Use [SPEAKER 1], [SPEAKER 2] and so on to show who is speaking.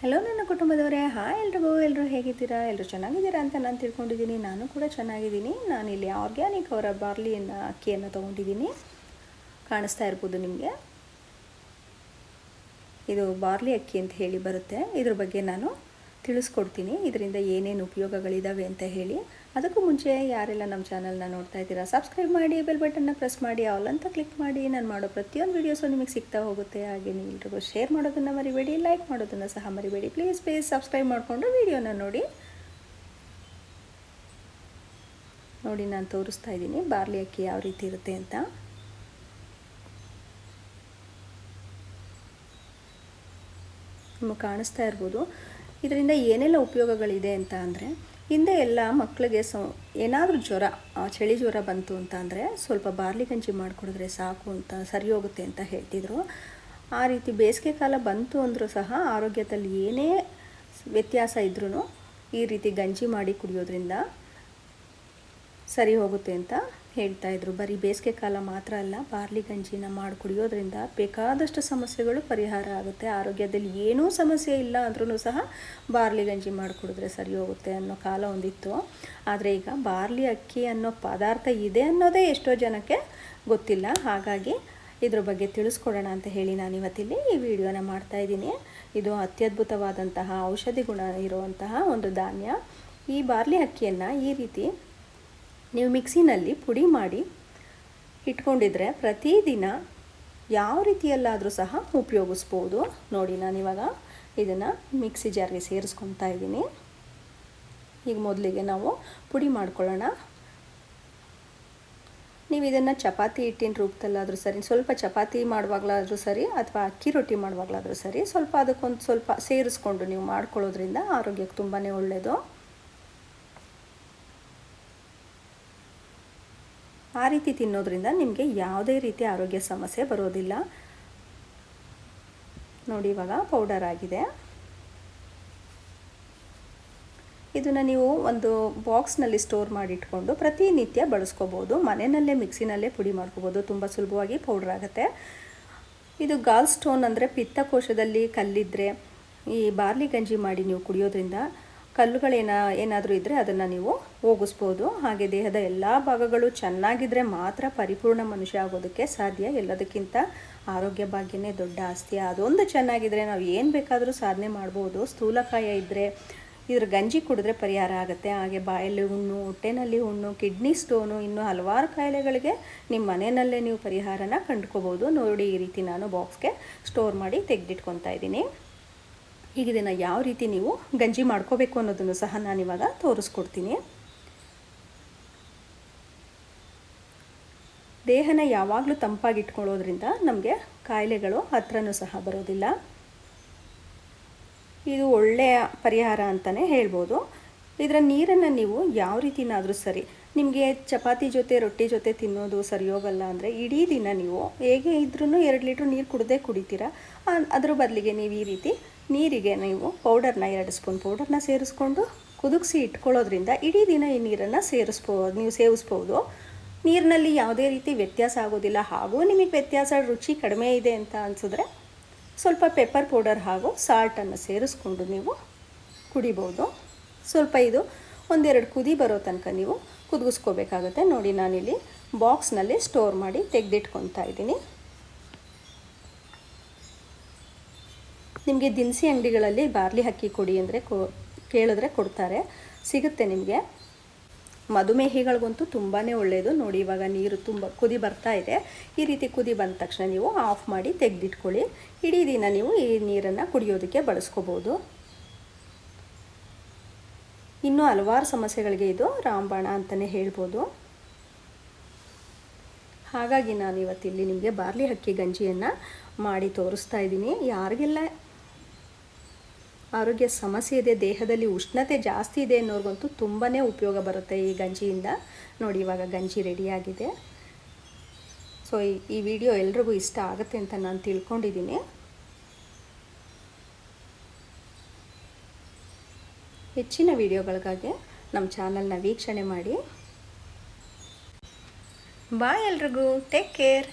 [SPEAKER 1] Hello ನನ್ನ ಕುಟುಂಬದವರೇ hi ಎಲ್ರಿಗೂ ಎಲ್ಲರೂ ಹೇಗಿದ್ದೀರಾ ಎಲ್ಲರೂ ಚೆನ್ನಾಗಿದ್ದೀರಾ ಅಂತ ನಾನು ತಿಳ್ಕೊಂಡಿದ್ದೀನಿ. ನಾನು ಕೂಡ ಚೆನ್ನಾಗಿದ್ದೀನಿ. ನಾನು ಇಲ್ಲಿ ಆರ್ಗ್ಯಾನಿಕ್ ಅವರ ಬಾರ್ಲಿಯನ್ನು ಅಕ್ಕಿಯನ್ನು ತೊಗೊಂಡಿದ್ದೀನಿ. ಕಾಣಿಸ್ತಾ ಇರ್ಬೋದು ನಿಮಗೆ. ಇದು ಬಾರ್ಲಿ ಅಕ್ಕಿ ಅಂತ ಹೇಳಿ ಬರುತ್ತೆ. ಇದ್ರ ಬಗ್ಗೆ ನಾನು ತಿಳಿಸ್ಕೊಡ್ತೀನಿ. ಇದರಿಂದ ಏನೇನು ಉಪಯೋಗಗಳಿದ್ದಾವೆ ಅಂತ ಹೇಳಿ. ಅದಕ್ಕೂ ಮುಂಚೆ ಯಾರೆಲ್ಲ ನಮ್ಮ ಚಾನಲ್ನ ನೋಡ್ತಾ ಇದ್ದೀರಾ, ಸಬ್ಸ್ಕ್ರೈಬ್ ಮಾಡಿ, ಬೆಲ್ ಬಟನ್ನ ಪ್ರೆಸ್ ಮಾಡಿ, ಆಲ್ ಅಂತ ಕ್ಲಿಕ್ ಮಾಡಿ. ನಾನು ಮಾಡೋ ಪ್ರತಿಯೊಂದು ವೀಡಿಯೋಸು ನಿಮಗೆ ಸಿಗ್ತಾ ಹೋಗುತ್ತೆ. ಹಾಗೆ ನೀವು ಎಲ್ರಿಗೂ ಶೇರ್ ಮಾಡೋದನ್ನು ಮರಿಬೇಡಿ, ಲೈಕ್ ಮಾಡೋದನ್ನು ಸಹ ಮರಿಬೇಡಿ. ಪ್ಲೀಸ್ ಪ್ಲೀಸ್ ಸಬ್ಸ್ಕ್ರೈಬ್ ಮಾಡಿಕೊಂಡು ವೀಡಿಯೋನ ನೋಡಿ. ನೋಡಿ ನಾನು ತೋರಿಸ್ತಾ ಇದ್ದೀನಿ ಬಾರ್ಲಿ ಅಕ್ಕಿ ಯಾವ ರೀತಿ ಇರುತ್ತೆ ಅಂತ. ನಿಮಗೆ ಕಾಣಿಸ್ತಾ ಇರ್ಬೋದು. ಇದರಿಂದ ಏನೆಲ್ಲ ಉಪಯೋಗಗಳಿದೆ ಅಂತ ಅಂದರೆ, ಹಿಂದೆ ಎಲ್ಲ ಮಕ್ಕಳಿಗೆ ಸೊ, ಏನಾದರೂ ಜ್ವರ ಚಳಿ ಜ್ವರ ಬಂತು ಅಂತ ಅಂದರೆ ಸ್ವಲ್ಪ ಬಾರ್ಲಿ ಗಂಜಿ ಮಾಡಿಕೊಡಿದ್ರೆ ಸಾಕು ಅಂತ, ಸರಿ ಹೋಗುತ್ತೆ ಅಂತ ಹೇಳ್ತಿದ್ರು. ಆ ರೀತಿ ಬೇಸಿಗೆ ಕಾಲ ಬಂತು ಅಂದರೂ ಸಹ ಆರೋಗ್ಯದಲ್ಲಿ ಏನೇ ವ್ಯತ್ಯಾಸ ಇದ್ರೂ ಈ ರೀತಿ ಗಂಜಿ ಮಾಡಿ ಕುಡಿಯೋದ್ರಿಂದ ಸರಿ ಹೋಗುತ್ತೆ ಅಂತ ಹೇಳ್ತಾ ಇದ್ರು. ಬರೀ ಬೇಸಿಗೆ ಕಾಲ ಮಾತ್ರ ಅಲ್ಲ, ಬಾರ್ಲಿ ಗಂಜಿನ ಮಾಡಿ ಕುಡಿಯೋದ್ರಿಂದ ಬೇಕಾದಷ್ಟು ಸಮಸ್ಯೆಗಳು ಪರಿಹಾರ ಆಗುತ್ತೆ. ಆರೋಗ್ಯದಲ್ಲಿ ಏನೂ ಸಮಸ್ಯೆ ಇಲ್ಲ ಅಂದ್ರೂ ಸಹ ಬಾರ್ಲಿ ಗಂಜಿ ಮಾಡಿ ಕುಡಿದ್ರೆ ಸರಿ ಹೋಗುತ್ತೆ ಅನ್ನೋ ಕಾಲ ಒಂದಿತ್ತು. ಆದರೆ ಈಗ ಬಾರ್ಲಿ ಅಕ್ಕಿ ಅನ್ನೋ ಪದಾರ್ಥ ಇದೆ ಅನ್ನೋದೇ ಎಷ್ಟೋ ಜನಕ್ಕೆ ಗೊತ್ತಿಲ್ಲ. ಹಾಗಾಗಿ ಇದ್ರ ಬಗ್ಗೆ ತಿಳಿಸ್ಕೊಡೋಣ ಅಂತ ಹೇಳಿ ನಾನು ಇವತ್ತಿಲ್ಲಿ ಈ ವಿಡಿಯೋನ ಮಾಡ್ತಾ ಇದ್ದೀನಿ. ಇದು ಅತ್ಯದ್ಭುತವಾದಂತಹ ಔಷಧಿ ಗುಣ ಇರುವಂತಹ ಒಂದು ಧಾನ್ಯ. ಈ ಬಾರ್ಲಿ ಅಕ್ಕಿಯನ್ನು ಈ ರೀತಿ ನೀವು ಮಿಕ್ಸಿನಲ್ಲಿ ಪುಡಿ ಮಾಡಿ ಇಟ್ಕೊಂಡಿದ್ರೆ ಪ್ರತಿದಿನ ಯಾವ ರೀತಿಯಲ್ಲಾದರೂ ಸಹ ಉಪಯೋಗಿಸ್ಬೋದು. ನೋಡಿ ನಾನಿವಾಗ ಇದನ್ನು ಮಿಕ್ಸಿ ಜಾರ್ಗೆ ಸೇರಿಸ್ಕೊತಾ ಇದ್ದೀನಿ. ಈಗ ಮೊದಲಿಗೆ ನಾವು ಪುಡಿ ಮಾಡ್ಕೊಳ್ಳೋಣ. ನೀವು ಇದನ್ನು ಚಪಾತಿ ಹಿಟ್ಟಿನ ರೂಪದಲ್ಲಾದರೂ ಸರಿ, ಸ್ವಲ್ಪ ಚಪಾತಿ ಮಾಡುವಾಗಲಾದರೂ ಸರಿ ಅಥವಾ ಅಕ್ಕಿ ರೊಟ್ಟಿ ಮಾಡುವಾಗಲಾದರೂ ಸರಿ, ಸ್ವಲ್ಪ ಅದಕ್ಕೊಂದು ಸ್ವಲ್ಪ ಸೇರಿಸ್ಕೊಂಡು ನೀವು ಮಾಡ್ಕೊಳ್ಳೋದ್ರಿಂದ ಆರೋಗ್ಯಕ್ಕೆ ತುಂಬಾ ಒಳ್ಳೆಯದು ಆ ರೀತಿ ತಿನ್ನೋದ್ರಿಂದ ನಿಮಗೆ ಯಾವುದೇ ರೀತಿ ಆರೋಗ್ಯ ಸಮಸ್ಯೆ ಬರೋದಿಲ್ಲ. ನೋಡಿ ಇವಾಗ ಪೌಡರ್ ಆಗಿದೆ. ಇದನ್ನು ನೀವು ಒಂದು ಬಾಕ್ಸ್ನಲ್ಲಿ ಸ್ಟೋರ್ ಮಾಡಿಟ್ಕೊಂಡು ಪ್ರತಿನಿತ್ಯ ಬಳಸ್ಕೋಬೋದು. ಮನೆಯಲ್ಲೇ ಮಿಕ್ಸಿನಲ್ಲೇ ಪುಡಿ ಮಾಡ್ಕೋಬೋದು. ತುಂಬ ಸುಲಭವಾಗಿ ಪೌಡರ್ ಆಗುತ್ತೆ. ಇದು ಗಾಲ್ ಸ್ಟೋನ್ ಅಂದರೆ ಪಿತ್ತಕೋಶದಲ್ಲಿ ಕಲ್ಲಿದ್ದರೆ ಈ ಬಾರ್ಲಿ ಗಂಜಿ ಮಾಡಿ ನೀವು ಕುಡಿಯೋದ್ರಿಂದ ಕಲ್ಲುಗಳೇನ, ಏನಾದರೂ ಇದ್ದರೆ ಅದನ್ನು ನೀವು ಹೋಗಿಸ್ಬೋದು. ಹಾಗೆ ದೇಹದ ಎಲ್ಲ ಭಾಗಗಳು ಚೆನ್ನಾಗಿದ್ದರೆ ಮಾತ್ರ ಪರಿಪೂರ್ಣ ಮನುಷ್ಯ ಆಗೋದಕ್ಕೆ ಸಾಧ್ಯ. ಎಲ್ಲದಕ್ಕಿಂತ ಆರೋಗ್ಯ ಭಾಗ್ಯನೇ ದೊಡ್ಡ ಆಸ್ತಿ. ಅದೊಂದು ಚೆನ್ನಾಗಿದ್ದರೆ ನಾವು ಏನು ಬೇಕಾದರೂ ಸಾಧನೆ ಮಾಡ್ಬೋದು. ಸ್ಥೂಲಕಾಯ ಇದ್ದರೆ ಇದ್ರ ಗಂಜಿ ಕುಡಿದ್ರೆ ಪರಿಹಾರ ಆಗುತ್ತೆ. ಹಾಗೆ ಬಾಯಲ್ಲಿ ಹುಣ್ಣು, ಹೊಟ್ಟೆನಲ್ಲಿ ಹುಣ್ಣು, ಕಿಡ್ನಿ ಸ್ಟೋನು, ಇನ್ನು ಹಲವಾರು ಕಾಯಿಲೆಗಳಿಗೆ ನಿಮ್ಮ ಮನೆಯಲ್ಲೇ ನೀವು ಪರಿಹಾರನ ಕಂಡುಕೋಬೋದು. ನೋಡಿ ಈ ರೀತಿ ನಾನು ಬಾಕ್ಸ್ಗೆ ಸ್ಟೋರ್ ಮಾಡಿ ತೆಗೆದಿಟ್ಕೊತಾ ಇದ್ದೀನಿ. ಈಗ ಇದನ್ನು ಯಾವ ರೀತಿ ನೀವು ಗಂಜಿ ಮಾಡ್ಕೋಬೇಕು ಅನ್ನೋದನ್ನು ಸಹ ನಾನಿವಾಗ ತೋರಿಸ್ಕೊಡ್ತೀನಿ. ದೇಹನ ಯಾವಾಗಲೂ ತಂಪಾಗಿಟ್ಕೊಳ್ಳೋದ್ರಿಂದ ನಮಗೆ ಕಾಯಿಲೆಗಳು ಹತ್ರನೂ ಸಹ ಬರೋದಿಲ್ಲ. ಇದು ಒಳ್ಳೆಯ ಪರಿಹಾರ ಅಂತಲೇ ಹೇಳ್ಬೋದು. ಇದರ ನೀರನ್ನು ನೀವು ಯಾವ ರೀತಿನಾದರೂ ಸರಿ, ನಿಮಗೆ ಚಪಾತಿ ಜೊತೆ, ರೊಟ್ಟಿ ಜೊತೆ ತಿನ್ನೋದು ಸರಿ ಹೋಗಲ್ಲ ಅಂದರೆ ಇಡೀ ದಿನ ನೀವು ಹೇಗೆ ಇದ್ರೂ ಎರಡು ಲೀಟ್ರ್ ನೀರು ಕುಡ್ದೇ ಕುಡಿತೀರ? ಅದ್ರ ಬದಲಿಗೆ ನೀವು ಈ ರೀತಿ ನೀರಿಗೆ ನೀವು ಪೌಡರ್ನ ಎರಡು ಸ್ಪೂನ್ ಪೌಡರ್ನ ಸೇರಿಸ್ಕೊಂಡು ಕುದುಗಿಸಿ ಇಟ್ಕೊಳ್ಳೋದ್ರಿಂದ ಇಡೀ ದಿನ ಈ ನೀರನ್ನು ಸೇರಿಸ್ಬೋದು ನೀವು ಸೇವಿಸ್ಬೋದು. ನೀರಿನಲ್ಲಿ ಯಾವುದೇ ರೀತಿ ವ್ಯತ್ಯಾಸ ಆಗೋದಿಲ್ಲ. ಹಾಗೂ ನಿಮಗೆ ವ್ಯತ್ಯಾಸ, ರುಚಿ ಕಡಿಮೆ ಇದೆ ಅಂತ ಅನಿಸಿದ್ರೆ ಸ್ವಲ್ಪ ಪೆಪ್ಪರ್ ಪೌಡರ್ ಹಾಗೂ ಸಾಲ್ಟನ್ನು ಸೇರಿಸ್ಕೊಂಡು ನೀವು ಕುಡಿಬೋದು. ಸ್ವಲ್ಪ ಇದು ಒಂದೆರಡು ಕುದಿ ಬರೋ ತನಕ ನೀವು ಕುದಿಸ್ಕೋಬೇಕಾಗುತ್ತೆ ನೋಡಿ ನಾನಿಲ್ಲಿ ಬಾಕ್ಸ್ನಲ್ಲಿ ಸ್ಟೋರ್ ಮಾಡಿ ತೆಗೆದಿಟ್ಕೊತಾ ಇದ್ದೀನಿ. ನಿಮಗೆ ದಿನಸಿ ಅಂಗಡಿಗಳಲ್ಲಿ ಬಾರ್ಲಿ ಅಕ್ಕಿ ಕೊಡಿ ಅಂದರೆ ಕೊ ಕೇಳಿದ್ರೆ ಕೊಡ್ತಾರೆ. ಸಿಗುತ್ತೆ ನಿಮಗೆ. ಮಧುಮೇಹಿಗಳಿಗಂತೂ ತುಂಬಾ ಒಳ್ಳೆಯದು ನೋಡಿ, ಇವಾಗ ನೀರು ತುಂಬ ಕುದಿ ಬರ್ತಾ ಇದೆ. ಈ ರೀತಿ ಕುದಿ ಬಂದ ತಕ್ಷಣ ನೀವು ಆಫ್ ಮಾಡಿ ತೆಗೆದಿಟ್ಕೊಳ್ಳಿ. ಇಡೀ ದಿನ ನೀವು ಈ ನೀರನ್ನು ಕುಡಿಯೋದಕ್ಕೆ ಬಳಸ್ಕೋಬೋದು. ಇನ್ನೂ ಹಲವಾರು ಸಮಸ್ಯೆಗಳಿಗೆ ಇದು ರಾಮಬಾಣ ಅಂತಲೇ ಹೇಳ್ಬೋದು. ಹಾಗಾಗಿ ನಾನು ಇವತ್ತಿಲ್ಲಿ ನಿಮಗೆ ಬಾರ್ಲಿ ಅಕ್ಕಿ ಗಂಜಿಯನ್ನು ಮಾಡಿ ತೋರಿಸ್ತಾ ಇದ್ದೀನಿ. ಯಾರಿಗೆಲ್ಲ ಆರೋಗ್ಯ ಸಮಸ್ಯೆ ಇದೆ, ದೇಹದಲ್ಲಿ ಉಷ್ಣತೆ ಜಾಸ್ತಿ ಇದೆ ಅನ್ನೋರ್ಗಂತೂ ತುಂಬಾ ಉಪಯೋಗ ಬರುತ್ತೆ ಈ ಗಂಜಿಯಿಂದ. ನೋಡಿ, ಇವಾಗ ಗಂಜಿ ರೆಡಿಯಾಗಿದೆ. ಸೊ ಈ ವಿಡಿಯೋ ಎಲ್ರಿಗೂ ಇಷ್ಟ ಆಗುತ್ತೆ ಅಂತ ನಾನು ತಿಳ್ಕೊಂಡಿದ್ದೀನಿ. ಹೆಚ್ಚಿನ ವಿಡಿಯೋಗಳಿಗಾಗಿ ನಮ್ಮ ಚಾನಲ್ನ ವೀಕ್ಷಣೆ ಮಾಡಿ. ಬಾಯ್ ಎಲ್ರಿಗೂ. Take care